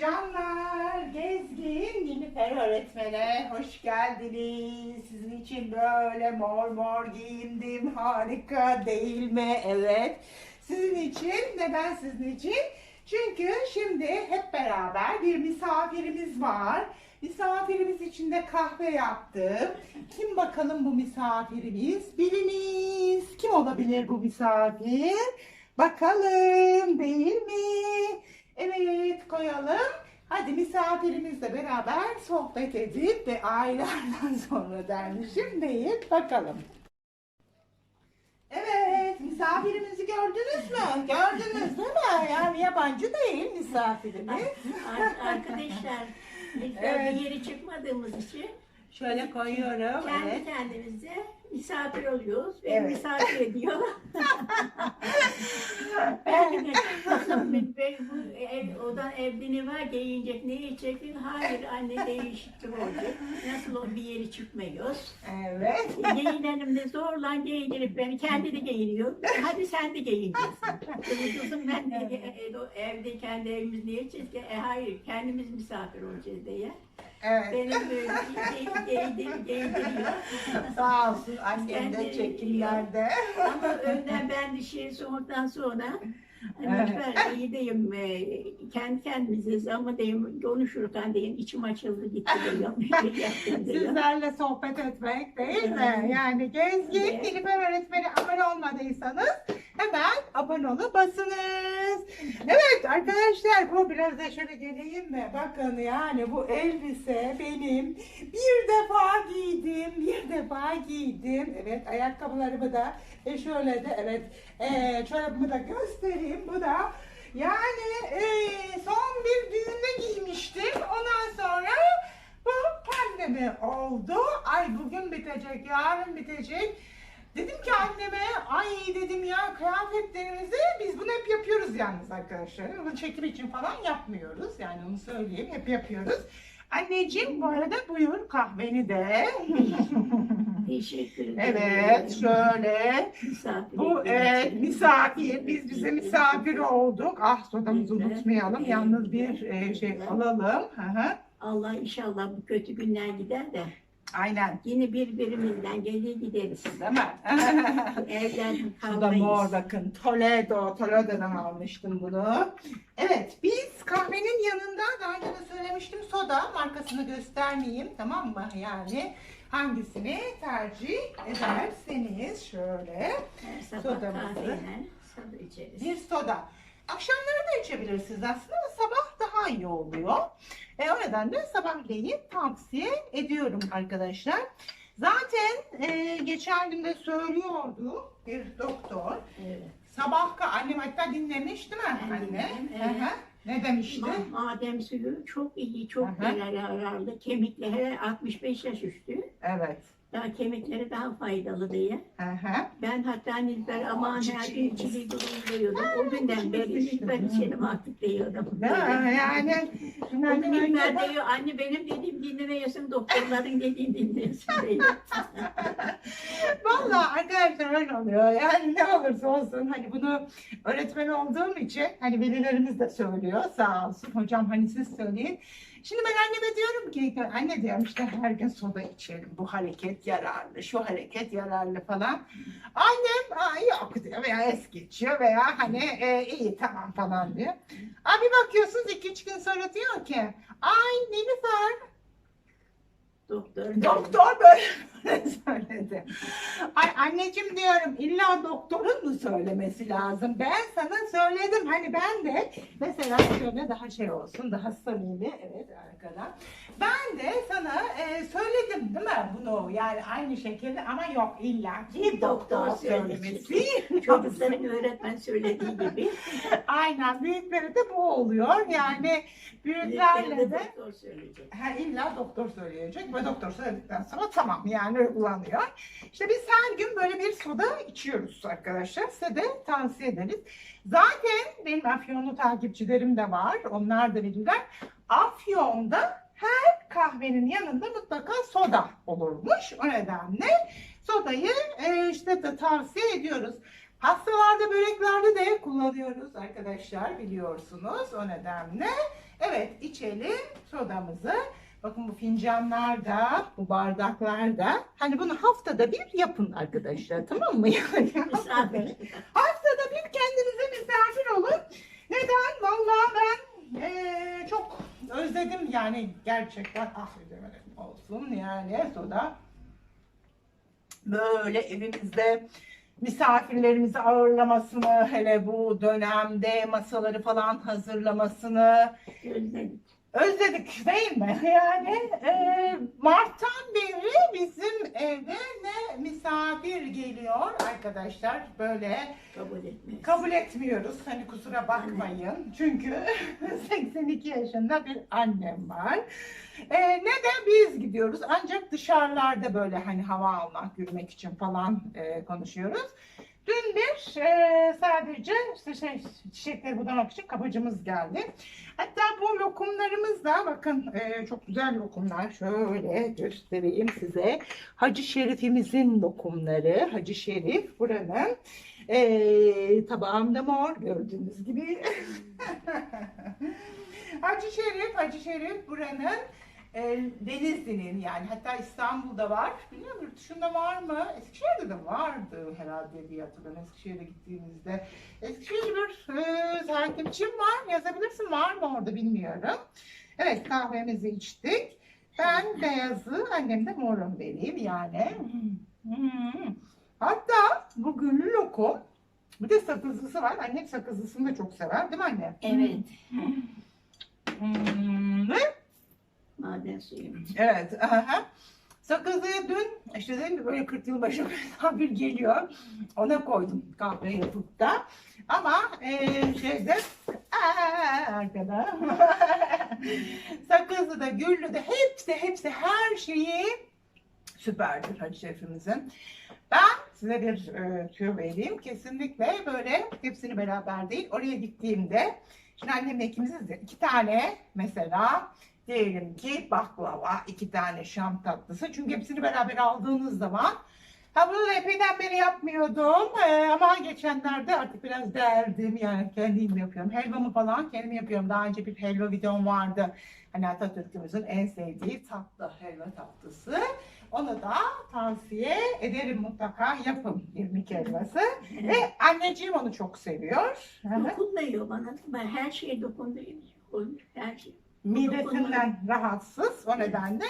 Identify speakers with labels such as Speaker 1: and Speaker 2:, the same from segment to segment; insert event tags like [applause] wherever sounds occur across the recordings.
Speaker 1: canlar, Gezgin Nilüfer öğretmene hoş geldiniz. Sizin için böyle mor mor giyindim. Harika değil mi? Evet. Sizin için, neden sizin için? Çünkü şimdi hep beraber bir misafirimiz var. Misafirimiz için de kahve yaptım. Kim bakalım bu misafirimiz? Biriniz. Kim olabilir bu misafir? Bakalım değil mi? Evet koyalım. Hadi misafirimizle beraber sohbet edip ve aylardan [laughs] sonra dermişim değil bakalım. Evet misafirimizi gördünüz mü? Gördünüz değil mi? Yani yabancı değil misafirimiz.
Speaker 2: Ar- Arkadaşlar [laughs] lütfen
Speaker 1: Evet.
Speaker 2: bir yere çıkmadığımız için
Speaker 1: Şöyle koyuyorum.
Speaker 2: kendi
Speaker 1: Evet.
Speaker 2: kendimize misafir oluyoruz ve
Speaker 1: Evet.
Speaker 2: misafir ediyor. [laughs] Belki de bu ev, odan evde ne var giyinecek ne yiyecek hayır anne değişiklik olacak. Nasıl o bir yere çıkmıyoruz.
Speaker 1: Evet.
Speaker 2: Giyinelim de zorla giyindirip beni kendi de giyiniyor. Hadi sen de giyineceksin. Kızım, ben de e, e, evde kendi evimiz niye yiyeceğiz ki? E, hayır kendimiz misafir olacağız diye.
Speaker 1: Evet.
Speaker 2: Benim böyle giydir, giydiriyor. [laughs]
Speaker 1: Sağ olsun annem de çekimlerde.
Speaker 2: Ama önden ben de şey soğuktan sonra
Speaker 1: Evet.
Speaker 2: lütfen iyi diyeyim e, kendi kendimiziz ama diyeyim konuşurken diyeyim içim açıldı gitti diyor. [laughs]
Speaker 1: Sizlerle sohbet etmek değil mi? Yani Gezgin
Speaker 2: Evet.
Speaker 1: Nilüfer öğretmeni abone olmadıysanız hemen abone olup basınız. Evet arkadaşlar bu biraz da şöyle geleyim mi? Bakın yani bu elbise benim bir defa giydim, bir defa giydim. Evet ayakkabılarımı da e şöyle de evet e, çorabımı da göstereyim. Bu da yani e, son bir düğünde giymiştim. Ondan sonra bu pandemi oldu. Ay bugün bitecek, yarın bitecek. Dedim ki anneme, ay dedim ya kıyafetlerimizi biz bunu hep yapıyoruz yalnız arkadaşlar. Bunu çekim için falan yapmıyoruz. Yani onu söyleyeyim, hep yapıyoruz. Anneciğim bu arada buyur kahveni de. [laughs]
Speaker 2: Teşekkür ederim.
Speaker 1: evet şöyle.
Speaker 2: Misafir
Speaker 1: Bu evet misafir. Biz bize misafir olduk. Ah sodamızı unutmayalım. Yalnız bir e, şey alalım. Hı hı.
Speaker 2: Allah inşallah bu kötü günler gider de
Speaker 1: Aynen.
Speaker 2: yine birbirimizden gelir gideriz.
Speaker 1: Değil mi? [laughs]
Speaker 2: Evden
Speaker 1: Bu da mor
Speaker 2: kalmayız.
Speaker 1: bakın. Toledo. Toledo'dan almıştım bunu. Evet biz kahvenin yanında daha önce de söylemiştim soda markasını göstermeyeyim tamam mı? Yani hangisini tercih ederseniz şöyle
Speaker 2: Her sabah
Speaker 1: Sodamızı.
Speaker 2: kahveyle soda içeriz.
Speaker 1: bir soda. Akşamları da içebilirsiniz aslında ama sabah daha iyi oluyor. E, o nedenle sabahleyin tavsiye ediyorum arkadaşlar. Zaten e, geçen gün de söylüyordu bir doktor.
Speaker 2: Evet.
Speaker 1: Sabah annem hatta dinlemiş değil mi anne? Hı hı. Ne demişti?
Speaker 2: Ma- Madem suyu çok iyi, çok yararlı. Kemikleri 65 yaş üstü.
Speaker 1: Evet.
Speaker 2: Daha kemikleri daha faydalı diye.
Speaker 1: Hı.
Speaker 2: Ben hatta Nilber aman her gün durun diyordum. O günden beri Nilber içelim artık diyordum.
Speaker 1: Mi? Yani önceden-
Speaker 2: diyor anne benim dediğim dinlemiyorsun doktorların dediğini dinliyorsun [laughs] diyor.
Speaker 1: Vallahi arkadaşlar öyle oluyor. Yani ne olursa olsun hani bunu öğretmen olduğum için hani velilerimiz de söylüyor sağ olsun. Hocam hani siz söyleyin. Şimdi ben anneme diyorum ki anne diyorum işte her gün soda içelim. Bu hareket yararlı, şu hareket yararlı falan. Annem Aa, yok diyor veya es geçiyor veya hani e, iyi tamam falan diyor. Abi bakıyorsunuz iki üç gün sonra diyor ki ay Nilüfer
Speaker 2: Doktor.
Speaker 1: Doktor böyle [laughs] söyledi. Ay anneciğim diyorum illa doktorun mu söylemesi lazım? Ben sana söyledim. Hani ben de mesela şöyle daha şey olsun, daha samimi. Evet arkadan. Ben de sana e, söyledim değil mi bunu? Yani aynı şekilde ama yok illa ki doktor
Speaker 2: Doktor
Speaker 1: söylemesi. [laughs]
Speaker 2: Çocukların öğretmen söylediği gibi. [laughs]
Speaker 1: Aynen büyüklere de bu oluyor. Yani büyüklerle
Speaker 2: Büyüklerine
Speaker 1: de
Speaker 2: doktor söyleyecek.
Speaker 1: Ha, illa doktor söyleyecek ve doktor söyledikten sonra tamam yani uygulanıyor. İşte biz her gün böyle bir soda içiyoruz arkadaşlar. Size de tavsiye ederiz. Zaten benim Afyonlu takipçilerim de var. Onlar da bilirler. Afyon'da her kahvenin yanında mutlaka soda olurmuş. O nedenle sodayı e, işte de tavsiye ediyoruz. Hastalarda, böreklerde de kullanıyoruz arkadaşlar biliyorsunuz o nedenle. Evet içelim sodamızı. Bakın bu fincanlarda, bu bardaklarda. Hani bunu haftada bir yapın arkadaşlar tamam mı? [laughs] Yani haftada bir kendinize misafir olun. Neden? Vallahi ben eee, çok özledim yani gerçekten ah edemedim olsun yani soda. Böyle evimizde misafirlerimizi ağırlamasını hele bu dönemde masaları falan hazırlamasını
Speaker 2: Özledik.
Speaker 1: Özledik değil mi? Yani eee, Mart'tan beri bizim eve ne misafir geliyor arkadaşlar böyle
Speaker 2: Kabul etmeyiz.
Speaker 1: Kabul etmiyoruz. Hani kusura bakmayın. Çünkü [laughs] 82 yaşında bir annem var. Ee, ne de biz gidiyoruz. Ancak dışarılarda böyle hani hava almak, yürümek için falan e, konuşuyoruz. Dün bir e, sadece işte şey, çiçekleri budamak için kapıcımız geldi. Hatta bu lokumlarımız da bakın e, çok güzel lokumlar. Şöyle göstereyim size. Hacı Şerif'imizin lokumları. Hacı Şerif buranın. Ee, tabağımda mor gördüğünüz gibi. [laughs] Hacı Şerif, Hacı Şerif buranın e, Denizli'nin yani hatta İstanbul'da var. Bilmiyorum yurt dışında var mı? Eskişehir'de de vardı herhalde diye hatırlıyorum Eskişehir'e gittiğimizde. Eskişehir'de bir e, takipçim var. Yazabilirsin var mı orada bilmiyorum. Evet kahvemizi içtik. Ben beyazı, annem de morun vereyim yani. Hatta bu güllü lokum bir de sakızlısı var. Annem sakızlısını da çok sever değil mi anne?
Speaker 2: Evet.
Speaker 1: Ve
Speaker 2: Maden suyu.
Speaker 1: Evet. Aha. Sakızlığı dün işte dedim ki böyle 40 yıl başı bir geliyor. Ona koydum kahve yapıp da. Ama eee şeyde aa, arkada [laughs] Sakızlı da Güllü de hepsi hepsi her şeyi süperdir Hacı Şefimizin. Ben size bir e, tüyo vereyim. Kesinlikle böyle hepsini beraber değil. Oraya gittiğimde şimdi annemle ikimiziz de iki tane mesela diyelim ki baklava, iki tane şam tatlısı. Çünkü hepsini beraber aldığınız zaman Ha bunu da epeyden beri yapmıyordum Ee, ama geçenlerde artık biraz derdim yani kendim yapıyorum. Helvamı falan kendim yapıyorum. Daha önce bir helva videom vardı. Hani Atatürk'ümüzün en sevdiği tatlı helva tatlısı. Onu da tavsiye ederim mutlaka yapın irmik helvası. Ve anneciğim onu çok seviyor.
Speaker 2: Dokunmuyor bana. Ben her şeye dokunduruyor. Her şey.
Speaker 1: Midesinden rahatsız o nedenle.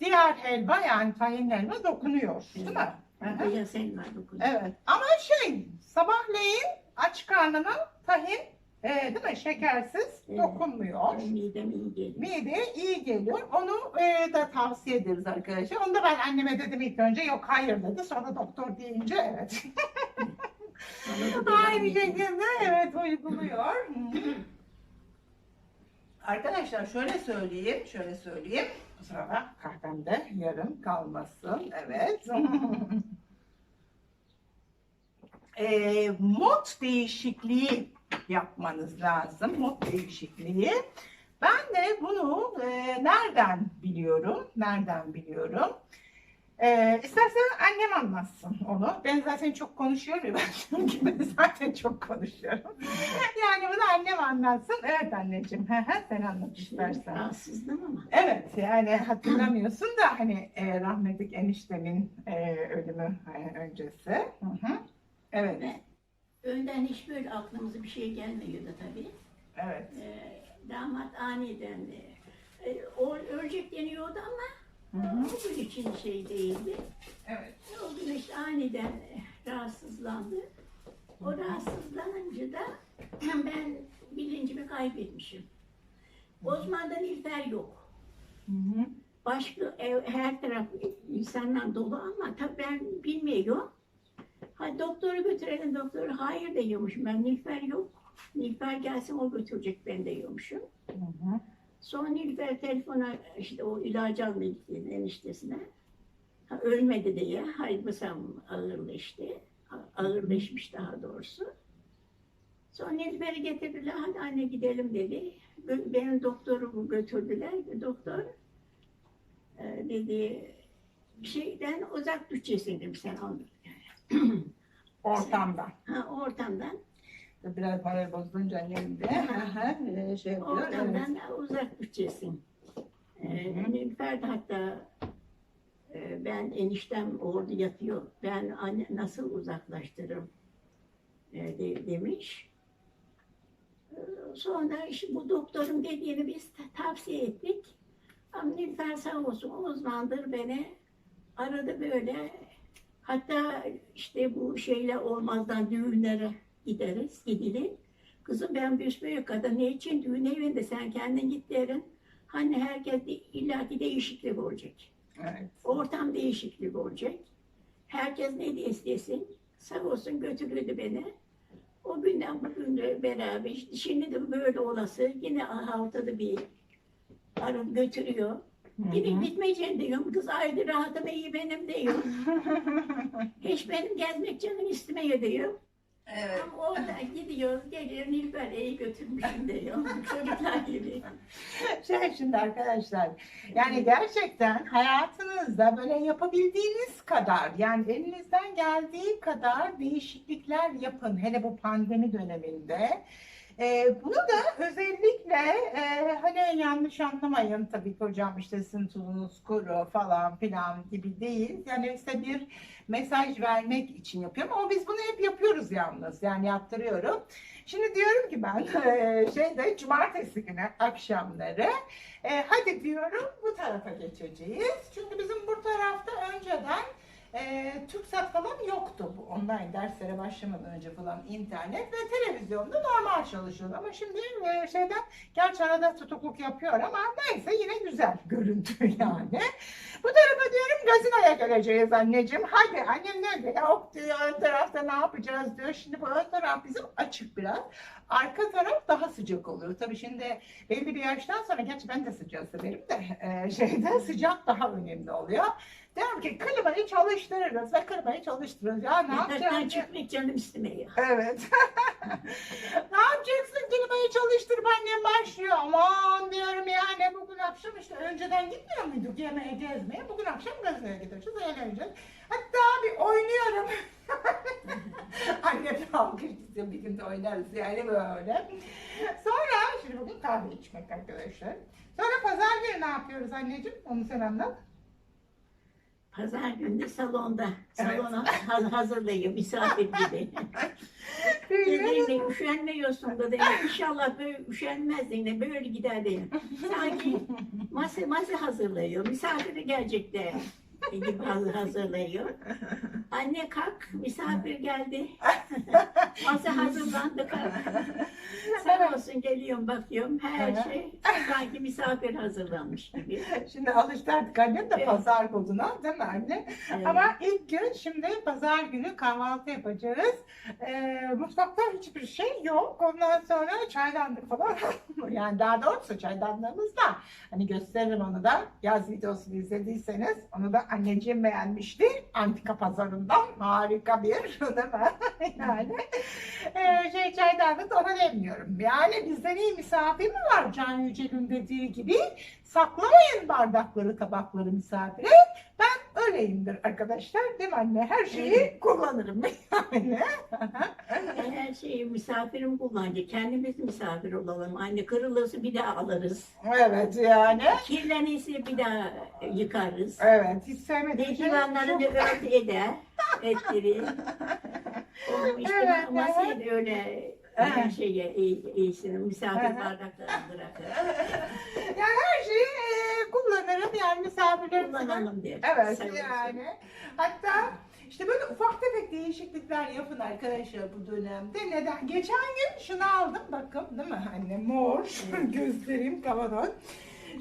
Speaker 1: Diğer helva yani tahin helva dokunuyor değil mi? Hı hı.
Speaker 2: Beyaz elma dokunuyor.
Speaker 1: Evet ama şey sabahleyin aç karnına tahin e, değil mi şekersiz
Speaker 2: Evet.
Speaker 1: dokunmuyor.
Speaker 2: Midem iyi geliyor.
Speaker 1: Mideye iyi geliyor. Onu e, da tavsiye ederiz arkadaşlar. Onu da ben anneme dedim ilk önce yok hayır dedi. Sonra doktor deyince evet.
Speaker 2: Bana da [laughs]
Speaker 1: Aynı
Speaker 2: devam ediyor.
Speaker 1: şekilde evet uyguluyor. Arkadaşlar şöyle söyleyeyim, şöyle söyleyeyim. Bu sırada kahvemde yarım kalmasın. Evet. [laughs] e, mod değişikliği yapmanız lazım. Mod değişikliği. Ben de bunu e, nereden biliyorum? Nereden biliyorum? E, istersen annem anlatsın onu. Ben zaten çok konuşuyorum ya [laughs] ben gibi zaten çok konuşuyorum. yani bunu annem anlatsın. Evet anneciğim. hı hı, Sen anlat istersen.
Speaker 2: Rahatsızdım ama.
Speaker 1: Evet yani hatırlamıyorsun da hani e, rahmetlik eniştemin e, ölümü e, öncesi. Hı hı. Evet,
Speaker 2: Önden hiç böyle aklımıza bir şey gelmiyordu tabii.
Speaker 1: evet.
Speaker 2: Ee, damat aniden e, e, o ölecek deniyordu ama
Speaker 1: Hı hı.
Speaker 2: gün için şey değildi.
Speaker 1: Evet.
Speaker 2: O gün işte aniden rahatsızlandı. O rahatsızlanınca da [clears throat] ben bilincimi kaybetmişim. Osman'da Nilfer yok.
Speaker 1: Hı hı.
Speaker 2: Başka ev, her taraf insanlar dolu ama tabii ben bilmiyorum. Ha, doktoru götürelim doktoru hayır diyormuş. Ben Nilfer yok. Nilfer gelsin o götürecek ben diyormuşum.
Speaker 1: Hı hı.
Speaker 2: Sonra Nilüfer telefona işte o ilacı almaya gitti eniştesine. Ha, ölmedi diye. Hayır mesela ağırlaştı. Ağırlaşmış daha doğrusu. Sonra Nilüfer'i getirdiler. Hadi anne gidelim dedi. Benim doktorumu götürdüler. Doktor e, dedi şeyden uzak düşeceksin dedim sen onu.
Speaker 1: Ortamdan.
Speaker 2: Ha, ortamdan,
Speaker 1: Biraz para bozulunca annem de Aha, şey yapıyor. evet.
Speaker 2: ortamdan da uzak tutacaksın. Ee. Nilüfer de hatta e, ben eniştem orada yatıyor. Ben anne nasıl uzaklaştırırım e, de- demiş. Sonra işte bu doktorun dediğini biz ta- tavsiye ettik. Ama Nilüfer sağ olsun uzmandır beni aradı böyle. Hatta işte bu şeyler olmazdan düğünlere gideriz, gidilir. Kızım ben büsbüyük kadın ne için düğün evinde sen kendin git derim. Hani herkes de, illaki değişiklik olacak.
Speaker 1: Evet.
Speaker 2: Ortam değişiklik olacak. Herkes ne istesin. Sağ olsun götürürdü beni. O günden bugüne beraber işte şimdi de böyle olası yine haftada bir arım götürüyor. Yine bitmeyeceğini diyorum. Kız aydı rahatım iyi benim diyor. [laughs] Hiç benim gezmek canım istemiyor diyor.
Speaker 1: Evet.
Speaker 2: Ama orada gidiyor, geliyor Nilber iyi götürmüşüm diyor. [laughs] Çocuklar gibi.
Speaker 1: Şey şimdi arkadaşlar yani gerçekten hayatınızda böyle yapabildiğiniz kadar yani elinizden geldiği kadar değişiklikler yapın. Hele bu pandemi döneminde. Ee, bunu da özellikle e, hani yanlış anlamayın tabii ki hocam işte sizin tuzunuz kuru falan filan gibi değil. Yani işte bir mesaj vermek için yapıyorum ama biz bunu hep yapıyoruz yalnız yani yaptırıyorum. Şimdi diyorum ki ben e, şeyde cumartesi günü akşamları e, hadi diyorum bu tarafa geçeceğiz. Çünkü bizim bu tarafta önceden e, TürkSat falan yoktu bu online derslere başlamadan önce falan internet ve televizyonda normal çalışıyordu. Ama şimdi e, şeyden gerçi arada tutukluk yapıyor ama neyse yine güzel [laughs] görüntü yani. Bu tarafa diyorum gazinoya geleceğiz anneciğim. Hadi annem ne diyor? Yok diyor ön tarafta ne yapacağız diyor. Şimdi bu ön taraf bizim açık biraz. Arka taraf daha sıcak oluyor. Tabii şimdi belli bir yaştan sonra gerçi ben de sıcağı severim de e, şeyde sıcak daha önemli oluyor. Diyorum ki klimayı çalıştırırız ve klimayı çalıştırırız. Ya ne yapacağız?
Speaker 2: çıkmak canım istemiyor.
Speaker 1: Evet. [laughs] ne yapacaksın klimayı çalıştırıp annem başlıyor. Aman diyorum yani bugün akşam işte önceden gitmiyor muyduk yemeğe gezmeye. Bugün akşam gazinoya gideceğiz eğleneceğiz. Hatta bir oynuyorum. [laughs] Annem alkış istiyor bir gün de oynarız yani böyle. Sonra şimdi bugün kahve içmek arkadaşlar. Sonra pazar günü ne yapıyoruz anneciğim? Onu sen anlat.
Speaker 2: Pazar günü salonda,
Speaker 1: Evet.
Speaker 2: salona haz- hazırlıyor misafir gibi. [laughs] Dediğinde üşenmiyorsun da dedim. İnşallah böyle üşenmezdin de böyle gider diye. Sanki masa, masa hazırlıyor. Misafiri gelecek de hazır- hazırlıyor. Anne kalk, misafir geldi. [laughs] Masa hazırlandı kalk. [laughs] Sen olsun geliyorum bakıyorum her şey sanki misafir hazırlanmış gibi.
Speaker 1: Şimdi alıştı artık annem de
Speaker 2: Evet.
Speaker 1: pazar koduna değil mi anne?
Speaker 2: Evet.
Speaker 1: Ama ilk gün şimdi pazar günü kahvaltı yapacağız. Ee, mutfakta hiçbir şey yok. Ondan sonra çaydanlık falan. yani daha doğrusu çaydanlığımız da hani gösteririm onu da. Yaz videosunu izlediyseniz onu da anneciğim beğenmişti. Antika pazarından harika bir [laughs] değil mi? yani ee, şey çaydanlık da ona demiyorum. Yani bizden iyi misafir mi var Can Yücel'in dediği gibi? Saklamayın bardakları, tabakları misafire. Ben öyleyimdir arkadaşlar. Değil mi anne? Her şeyi kullanırım [laughs] yani.
Speaker 2: Her şeyi misafirim kullanacak. Kendimiz misafir olalım. Anne kırılırsa bir daha alırız.
Speaker 1: evet yani.
Speaker 2: Kirlenirse bir daha yıkarız.
Speaker 1: Evet hiç sevmediğim şey
Speaker 2: Divanlarını
Speaker 1: çok-
Speaker 2: örtü eder, [laughs] ettirir. Onu işte
Speaker 1: Evet,
Speaker 2: da öyle her
Speaker 1: Evet.
Speaker 2: şeye iyi- iyisini, misafir
Speaker 1: Evet.
Speaker 2: bardaklarını bırakır. [laughs]
Speaker 1: yani her şeyi kullanırım yani misafirlerimizin.
Speaker 2: Kullanalım der.
Speaker 1: Evet
Speaker 2: olsun.
Speaker 1: yani. Hatta işte böyle ufak tefek değişiklikler yapın arkadaşlar bu dönemde. Neden? Geçen gün şunu aldım bakın değil mi anne? Mor. [laughs] Göstereyim kavanoz.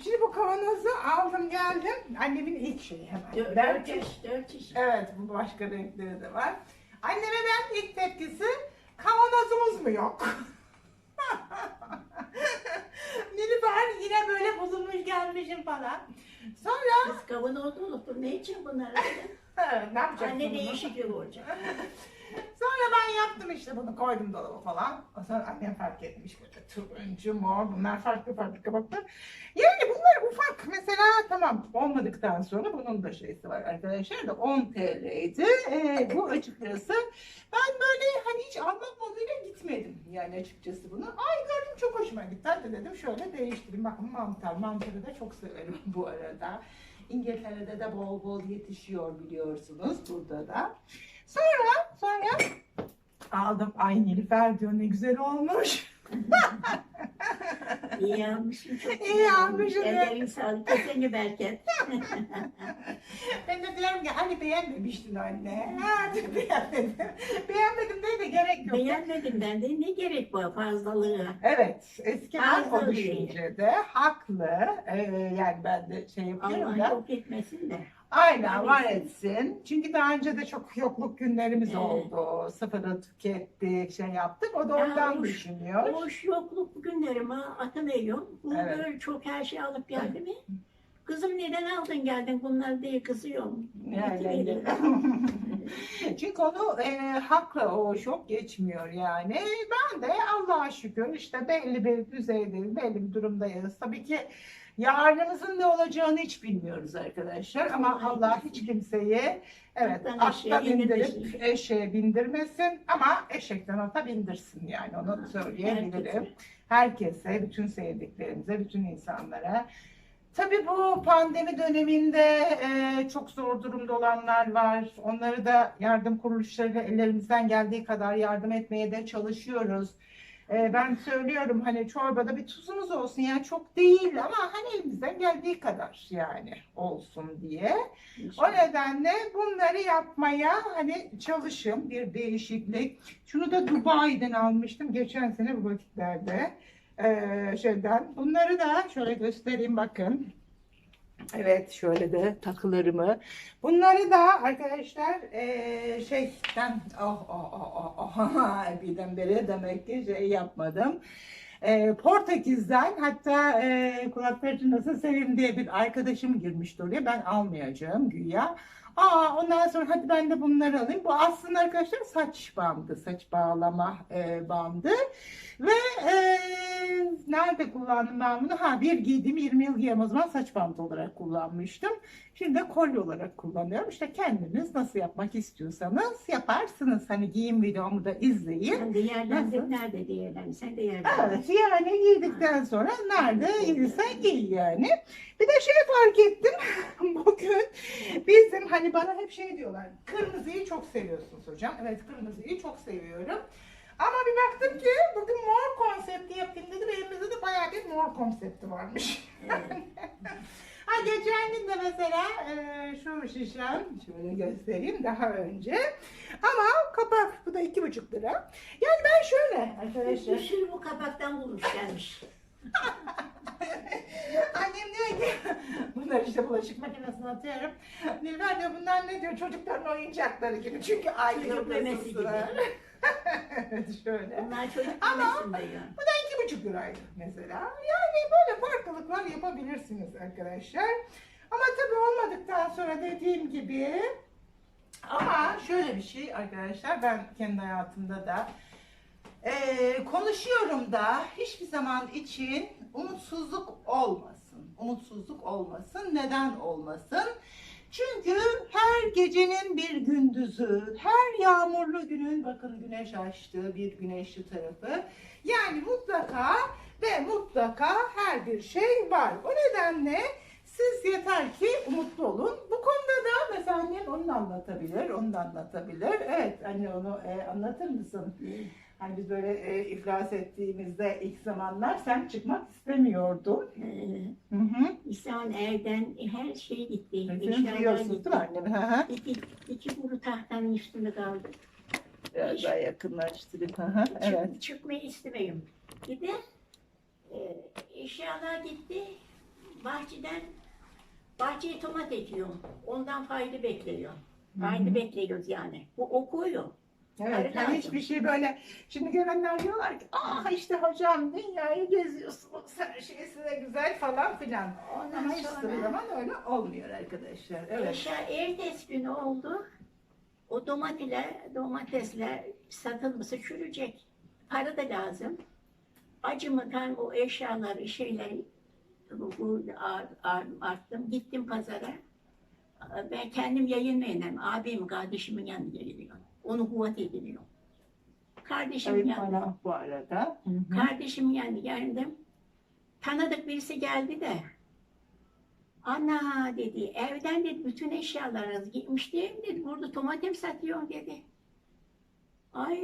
Speaker 1: Şimdi bu kavanozu aldım geldim. Annemin ilk şeyi hemen.
Speaker 2: Dört, dört dört çeşit.
Speaker 1: Evet bu başka renkleri de var. Anneme ben ilk tepkisi kavanozumuz mu yok? [laughs] [laughs] Nilüfer yine böyle bozulmuş gelmişim falan. Sonra
Speaker 2: Biz kavanoz unuttum. Ne için bunları?
Speaker 1: evet, [laughs] ne yapacaksın
Speaker 2: Anne
Speaker 1: bunu?
Speaker 2: değişiklik olacak. [laughs]
Speaker 1: Sonra ben yaptım işte bunu koydum dolaba falan. O sonra annem fark etmiş böyle turuncu, mor bunlar farklı farklı kabaklar. Yani bunlar ufak mesela tamam olmadıktan sonra bunun da şeysi var arkadaşlar da 10 TL'ydi. Ee, bu açıkçası ben böyle hani hiç almak moduyla gitmedim yani açıkçası bunu. Ay gördüm çok hoşuma gitti. Hadi dedim şöyle değiştireyim. Bakın mantar. Mantarı da çok severim [laughs] bu arada. İngiltere'de de bol bol yetişiyor biliyorsunuz burada da. Sonra sonra aldım. Ay Nilüfer diyor ne güzel olmuş.
Speaker 2: İyi yapmışsın. Çok
Speaker 1: İyi evet.
Speaker 2: Ellerin sağlık. Keseni bereket. [laughs]
Speaker 1: Ben de diyorum ki hani beğenmemiştin anne. Ha, [laughs] beğenmedim. [laughs] Beğenmedim diye de gerek yok.
Speaker 2: Beğenmedim ben de. Ne gerek var fazlalığı?
Speaker 1: Evet, eskiden o
Speaker 2: Haklı.
Speaker 1: düşüncede haklı. Ee, yani ben de şey yapıyorum
Speaker 2: Allah
Speaker 1: da.
Speaker 2: yok etmesin de.
Speaker 1: Aynen var
Speaker 2: Var
Speaker 1: etsin. Çünkü daha önce de çok yokluk günlerimiz
Speaker 2: Evet.
Speaker 1: oldu. Sıfırı tükettik, şey yaptık. O da
Speaker 2: Ya
Speaker 1: ondan
Speaker 2: hoş-
Speaker 1: düşünüyor.
Speaker 2: Boş yokluk günlerimi atamıyorum. Bu
Speaker 1: Evet.
Speaker 2: böyle çok her şey alıp geldi mi? Kızım neden aldın geldin bunları diye kızıyorum.
Speaker 1: Yani. [laughs] Çünkü onu e, haklı o şok geçmiyor yani. Ben de Allah'a şükür işte belli bir düzeyde, belli bir durumdayız. Tabii ki yarınımızın ne olacağını hiç bilmiyoruz arkadaşlar. Ama. Allah hiç kimseyi evet
Speaker 2: Attan eşeğe
Speaker 1: attan indirip
Speaker 2: bindirmesin.
Speaker 1: eşeğe bindirmesin ama eşekten ata bindirsin yani onu söyleyebilirim.
Speaker 2: Herkese.
Speaker 1: Herkese, bütün sevdiklerimize, bütün insanlara. Tabii bu pandemi döneminde e, çok zor durumda olanlar var. Onları da yardım kuruluşlarıyla ellerimizden geldiği kadar yardım etmeye de çalışıyoruz. E, ben söylüyorum hani çorbada bir tuzumuz olsun yani çok değil ama hani elimizden geldiği kadar yani olsun diye. O nedenle bunları yapmaya hani çalışın bir değişiklik. Şunu da Dubai'den almıştım geçen sene bu vakitlerde. Ee, şeyden. Bunları da şöyle göstereyim bakın. Evet şöyle de takılarımı. Bunları da arkadaşlar eee, şeyden oh oh oh oh oh [laughs] birdenbire demek ki şey yapmadım. Eee, Portekiz'den hatta eee kulak nasıl Sevim diye bir arkadaşım girmişti oraya. Ben almayacağım güya. Aa ondan sonra hadi ben de bunları alayım. Bu aslında arkadaşlar saç bandı, saç bağlama eee, bandı. Ve eee, nerede kullandım ben bunu? Ha bir giydim 20 yıl giyem o zaman saç bandı olarak kullanmıştım. Şimdi de kolye olarak kullanıyorum. İşte kendiniz nasıl yapmak istiyorsanız yaparsınız. Hani giyim videomu da izleyin.
Speaker 2: Sen de yerlendir
Speaker 1: Nasıl?
Speaker 2: nerede diyelim. Sen de yerlendir.
Speaker 1: Evet yani giydikten sonra nerede iyiyse giy yani. Bir de şey fark ettim [laughs] bugün bizim hani bana hep şey diyorlar kırmızıyı çok seviyorsunuz hocam. Evet kırmızıyı çok seviyorum. Ama bir baktım ki bugün mor konsepti yapayım dedi ve elimizde de bayağı bir mor konsepti varmış.
Speaker 2: Evet. [laughs]
Speaker 1: Ha geçen gün de mesela e, şu şişem şöyle göstereyim daha önce. Ama kapak bu da iki buçuk lira. Yani ben şöyle
Speaker 2: Bir
Speaker 1: arkadaşlar.
Speaker 2: sürü bu kapaktan bulmuş gelmiş. [laughs] [laughs]
Speaker 1: Annem diyor ki [laughs] bunlar işte bulaşık makinesine atıyorum. Nilüfer diyor bunlar ne diyor çocukların oyuncakları gibi çünkü
Speaker 2: Çocuk memesi gibi.
Speaker 1: evet [laughs] şöyle.
Speaker 2: Bunlar çocuk
Speaker 1: Ama-
Speaker 2: memesinde.
Speaker 1: Bu da iki buçuk liraydı mesela. Yani böyle farklılıklar yapabilirsiniz arkadaşlar. Ama tabii olmadıktan sonra dediğim gibi ama şöyle bir şey arkadaşlar ben kendi hayatımda da eee, konuşuyorum da hiçbir zaman için umutsuzluk olmasın. Umutsuzluk olmasın. Neden olmasın? Çünkü her gecenin bir gündüzü, her yağmurlu günün bakın güneş açtığı bir güneşli tarafı. Yani mutlaka ve mutlaka her bir şey var. O nedenle siz yeter ki umutlu olun. Bu konuda da mesela annem onu anlatabilir, onu da anlatabilir. Evet anne onu e, anlatır mısın? Hani biz böyle e, iflas ettiğimizde ilk zamanlar sen çıkmak istemiyordun.
Speaker 2: Ee,
Speaker 1: Hı hı.
Speaker 2: İhsan Erden her şey gitti.
Speaker 1: Siz
Speaker 2: Eşyalar
Speaker 1: biliyorsunuz
Speaker 2: gitti.
Speaker 1: değil mi annem? Hı hı.
Speaker 2: İki, iki kuru tahtanın üstünde kaldı.
Speaker 1: Biraz daha yakınlaştırayım. Hı hı. Evet.
Speaker 2: Çık, çıkmayı istemiyorum. Bir de e, eşyalar gitti. Bahçeden bahçeye tomat ekiyorum. Ondan fayda bekliyorum. Fayda bekliyoruz yani. Bu okuyor.
Speaker 1: Evet, yani hiçbir şey böyle, şimdi görenler diyorlar ki, ah işte hocam dünyayı geziyorsunuz, her şey size güzel falan filan.
Speaker 2: Ondan
Speaker 1: Ama hiçbir
Speaker 2: sonra
Speaker 1: zaman öyle olmuyor arkadaşlar. Evet.
Speaker 2: eşya ertesi günü oldu. O domatesler, domatesler satılması çürüyecek. Para da lazım. Acımıdan o eşyaları, şeyleri bu, bu arttım. Gittim pazara. Ben kendim yayınlayayım. Abim, kardeşimin yanına geliyor. Onu kuvvet ediniyor. Kardeşimin
Speaker 1: Evet
Speaker 2: yanına.
Speaker 1: bana bu arada. Hı hı.
Speaker 2: Kardeşim yani geldim. Tanıdık birisi geldi de. Ana dedi, evden dedi bütün eşyalarınız gitmiş değil mi dedi. Burada domates satıyorsun dedi. Ay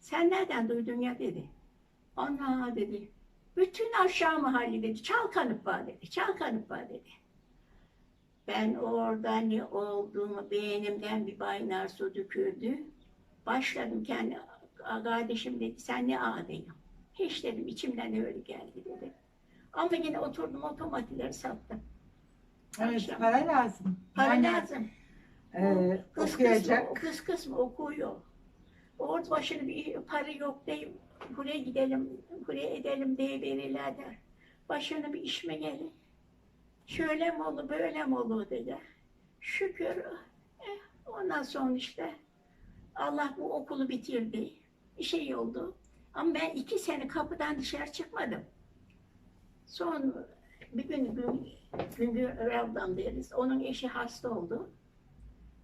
Speaker 2: sen nereden duydun ya dedi. Ana dedi. Bütün aşağı mahalle dedi. Çalkanıp var dedi. Çalkanıp var dedi. Ben orada ne olduğumu beynimden bir baynar su döküldü. Başladım kendi kardeşim dedi sen ne ağlıyorsun? Hiç dedim içimden öyle geldi dedi. Ama yine oturdum otomatileri sattım.
Speaker 1: Evet
Speaker 2: Akşam.
Speaker 1: para lazım.
Speaker 2: Para
Speaker 1: Yani,
Speaker 2: lazım.
Speaker 1: e,
Speaker 2: Kız
Speaker 1: okuyacak.
Speaker 2: kısmı, kız kısmı okuyor. Orada başına bir para yok değil. Buraya gidelim, buraya edelim diye verirler der. Başına bir iş mi gelir? Şöyle mi olur, böyle mi olur dedi. Şükür. Eh, ondan sonra işte Allah bu okulu bitirdi. Bir şey oldu. Ama ben iki sene kapıdan dışarı çıkmadım. Son bir gün gün, Güngör Ravdan deriz. Onun eşi hasta oldu.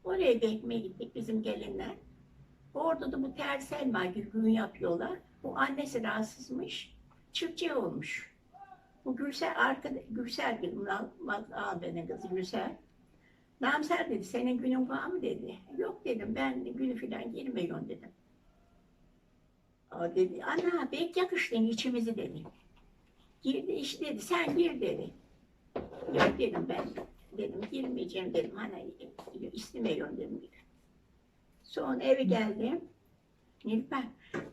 Speaker 2: Oraya da ekmeğe gittik bizim gelinler. Orada da bu ters elma gün yapıyorlar. Bu annesi rahatsızmış. Çiftçi olmuş. Bu Gülsel arkada al, al beni kızı Gülsel. Namser dedi senin günün var mı dedi. Yok dedim ben günü filan girmiyorum dedim. O dedi ana pek yakıştın içimizi dedi. Girdi işte dedi sen gir dedi. Yok dedim ben dedim girmeyeceğim dedim hani istemiyorum dedim. Sonra eve geldim. Nilüfer,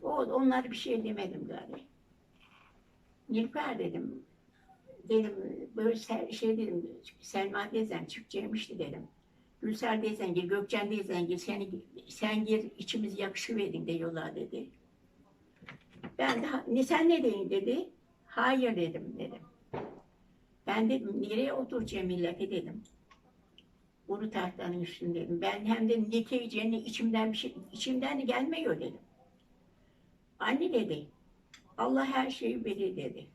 Speaker 2: o, onlara bir şey demedim gari. Nilüfer dedim, dedim böyle şey dedim, Selma teyzen çıkacakmıştı dedim. Gülser teyzen gir, Gökçen teyzen gir, seni, sen gir içimiz yakışıverin diyorlar dedi. Ben de, "Ha- ne sen ne deyin dedi. Hayır dedim dedim. Ben dedim nereye oturacağım millete dedim. Bunu tahtanın üstünde dedim. Ben hem de ne keyeceğini içimden bir şey, içimden de gelmiyor dedim. Anne dedi, Allah her şeyi verir dedi.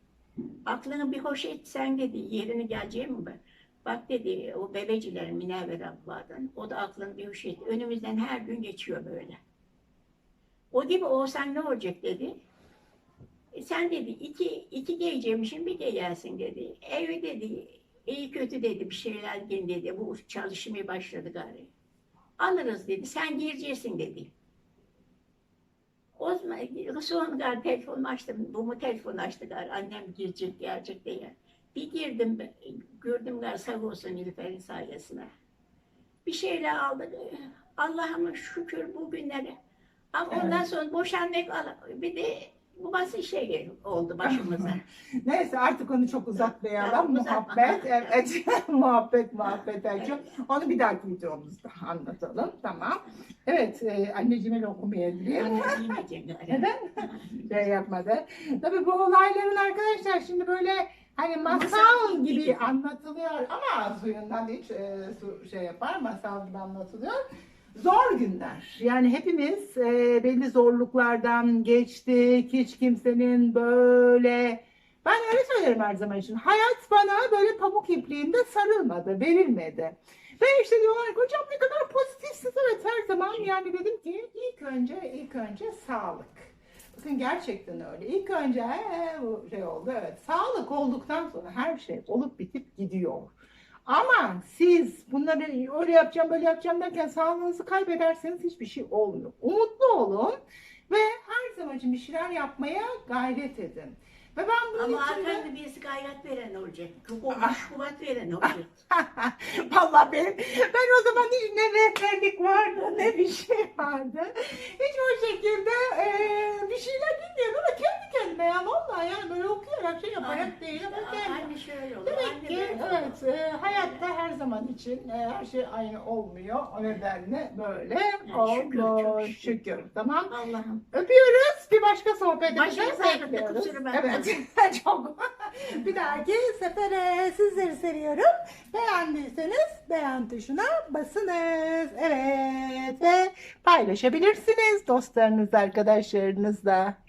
Speaker 2: Aklını bir hoş etsen dedi, yerini geleceğim mi? Bak dedi, o bebecilerin Minerver abladan, o da aklını bir hoş et. Önümüzden her gün geçiyor böyle. O gibi olsan ne olacak dedi. E sen dedi, iki, iki giyeceğimişsin, bir giyersin dedi. Evi dedi, iyi kötü dedi, bir şeyler dedi. Bu çalışmaya başladı gari. Alırız dedi, sen gireceksin dedi. O zaman sonra gari telefon açtım, bu mu telefon açtı gari, annem girecek, gelecek diye. Bir girdim, gördüm gari sağ olsun Nilüfer'in sayesinde. Bir şeyler aldık, Allah'ıma şükür bu günlere. Ama ondan sonra boşanmak, bir de bu basit şey oldu başımıza. [laughs]
Speaker 1: Neyse artık onu çok uzatmayalım.
Speaker 2: Tamam,
Speaker 1: muhabbet, evet. [laughs] [laughs] muhabbet, muhabbet. Erço. Onu bir dahaki videomuzda anlatalım. Tamam. Evet, e, anneciğime okumayabilirim.
Speaker 2: Anne giymeyeceğim gari.
Speaker 1: Neden? Şey yapmadı. Tabii bu olayların arkadaşlar şimdi böyle hani masal gibi. anlatılıyor ama suyundan hiç e, su şey yapar masal gibi anlatılıyor. Zor günler. Yani hepimiz e, belli zorluklardan geçtik. Hiç kimsenin böyle ben öyle söylerim her zaman için. Hayat bana böyle pamuk ipliğinde sarılmadı, verilmedi. Ve işte diyorlar ki hocam ne kadar pozitifsiniz. Evet her zaman yani dedim ki ilk önce ilk önce sağlık. Bakın gerçekten öyle. İlk önce ee, şey oldu evet. Sağlık olduktan sonra her şey olup bitip gidiyor. Ama siz bunları öyle yapacağım böyle yapacağım derken sağlığınızı kaybederseniz hiçbir şey olmuyor. Umutlu olun ve her zaman için bir şeyler yapmaya gayret edin. Ve ben bunun
Speaker 2: Ama
Speaker 1: için de...
Speaker 2: arkanda birisi gayret veren olacak. Kukuş [laughs] kuvvet veren olacak. [laughs]
Speaker 1: Vallahi benim, ben o zaman hiç ne rehberlik vardı ne bir şey vardı. Hiç o şekilde eee, bir şeyler bilmiyorum ama kendi kendime ya vallahi yani böyle okuyarak şey yaparak değil ama kendim.
Speaker 2: Anne şöyle olur.
Speaker 1: Demek ki evet eee, hayatta her zaman için eee, her şey aynı olmuyor. O nedenle böyle
Speaker 2: şükür,
Speaker 1: olmuş.
Speaker 2: çok
Speaker 1: Şükür,
Speaker 2: şükür.
Speaker 1: Tamam.
Speaker 2: Allah'ım.
Speaker 1: Öpüyoruz. Bir başka sohbetimize
Speaker 2: Başka sohbette kusura bakma.
Speaker 1: Evet. Çok. [laughs] bir dahaki sefere sizleri seviyorum. Beğendiyseniz beğen tuşuna basınız. Evet. Ve paylaşabilirsiniz dostlarınız, arkadaşlarınızla.